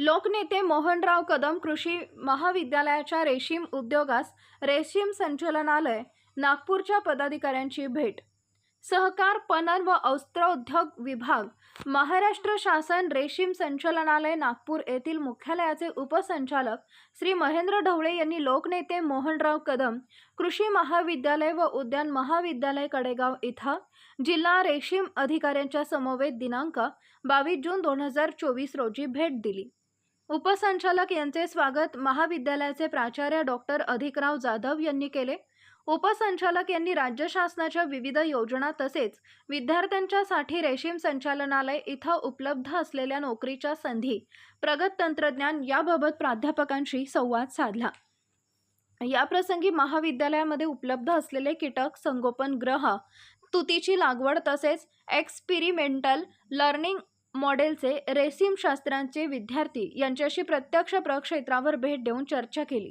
लोकनेते मोहनराव कदम कृषी महाविद्यालयाच्या रेशीम उद्योगास रेशीम संचलनालय नागपूरच्या पदाधिकाऱ्यांची भेट. सहकार पणन व वस्त्रोद्योग विभाग महाराष्ट्र शासन रेशीम संचलनालय नागपूर येथील मुख्यालयाचे उपसंचालक श्री महेंद्र ढवळे यांनी लोकनेते मोहनराव कदम कृषी महाविद्यालय व उद्यान महाविद्यालय कडेगाव इथं जिल्हा रेशीम अधिकाऱ्यांच्या समवेत दिनांक बावीस जून दोन हजार चोवीस रोजी भेट दिली. उपसंचालक यांचे स्वागत महाविद्यालयाचे प्राचार्य डॉक्टर अधिकराव जाधव यांनी केले. उपसंचालक यांनी राज्य शासनाच्या विविध योजना तसेच विद्यार्थ्यांच्यासाठी रेशीम संचालनालय इथं उपलब्ध असलेल्या नोकरीच्या संधी प्रगत तंत्रज्ञान याबाबत प्राध्यापकांशी संवाद साधला. याप्रसंगी महाविद्यालयामध्ये उपलब्ध असलेले कीटक संगोपन ग्रह तुतीची लागवड तसेच एक्सपिरिमेंटल लर्निंग मॉडेलचे रेशीमशास्त्रांचे विद्यार्थी यांच्याशी प्रत्यक्ष प्रक्षेत्रावर भेट देऊन चर्चा केली.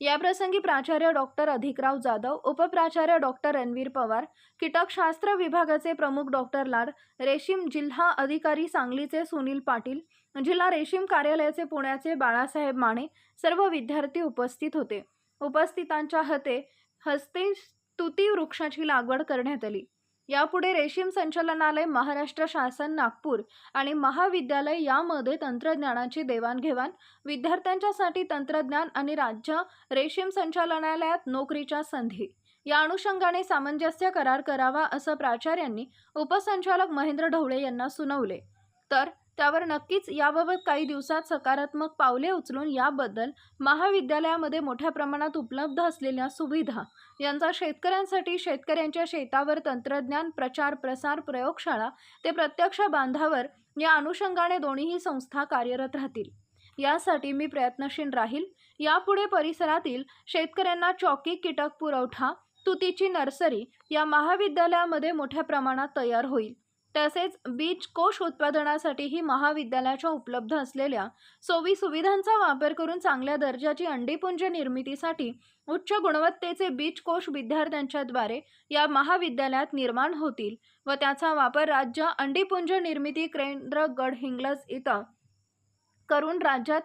याप्रसंगी प्राचार्य डॉक्टर अधिकराव जाधव उपप्राचार्य डॉक्टर रणवीर पवार कीटकशास्त्र विभागाचे प्रमुख डॉक्टर लाड रेशीम जिल्हा अधिकारी सांगलीचे सुनील पाटील जिल्हा रेशीम कार्यालयाचे पुण्याचे बाळासाहेब माने सर्व विद्यार्थी उपस्थित होते. उपस्थितांच्या हते हस्ते स्तुती वृक्षाची लागवड करण्यात आली. यापुढे रेशीम संचालनालय महाराष्ट्र शासन नागपूर आणि महाविद्यालय यामध्ये तंत्रज्ञानाची देवाणघेवाण विद्यार्थ्यांच्यासाठी तंत्रज्ञान आणि राज्य रेशीम संचालनालयात नोकरीच्या संधी. या अनुषंगाने सामंजस्य करार करावा असं प्राचार्यांनी उपसंचालक महेंद्र ढवळे यांना सुनावले. तर त्यावर नक्कीच याबाबत काही दिवसात सकारात्मक पावले उचलून याबद्दल महाविद्यालयामध्ये मोठ्या प्रमाणात उपलब्ध असलेल्या सुविधा यांचा शेतकऱ्यांसाठी शेतकऱ्यांच्या शेतावर तंत्रज्ञान प्रचार प्रसार प्रयोगशाळा ते प्रत्यक्ष बांधावर या अनुषंगाने दोन्हीही संस्था कार्यरत राहतील. यासाठी मी प्रयत्नशील राहील. यापुढे परिसरातील शेतकऱ्यांना चौकी कीटक पुरवठा तुतीची नर्सरी या महाविद्यालयामध्ये मोठ्या प्रमाणात तयार होईल. तसेच बीज कोष उत्पादनासाठीही महाविद्यालयाच्या उपलब्ध असलेल्या सोयी सुविधांचा वापर करून चांगल्या दर्जाची अंडीपुंज निर्मितीसाठी उच्च गुणवत्तेचे बीज कोष विद्यार्थ्यांच्याद्वारे या महाविद्यालयात निर्माण होतील व त्याचा वापर राज्य अंडीपुंज निर्मिती केंद्र गडहिंग्लज इथं करून राज्यात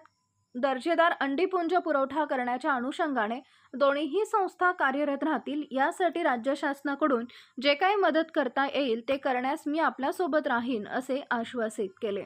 दर्जेदार अंडीपुंज पुरवठा करण्याच्या अनुषंगाने दोन्हीही संस्था कार्यरत राहतील यासाठी राज्य शासनाकडून जे काही मदत करता येईल ते करण्यास मी आपल्यासोबत राहीन असे आश्वासित केले.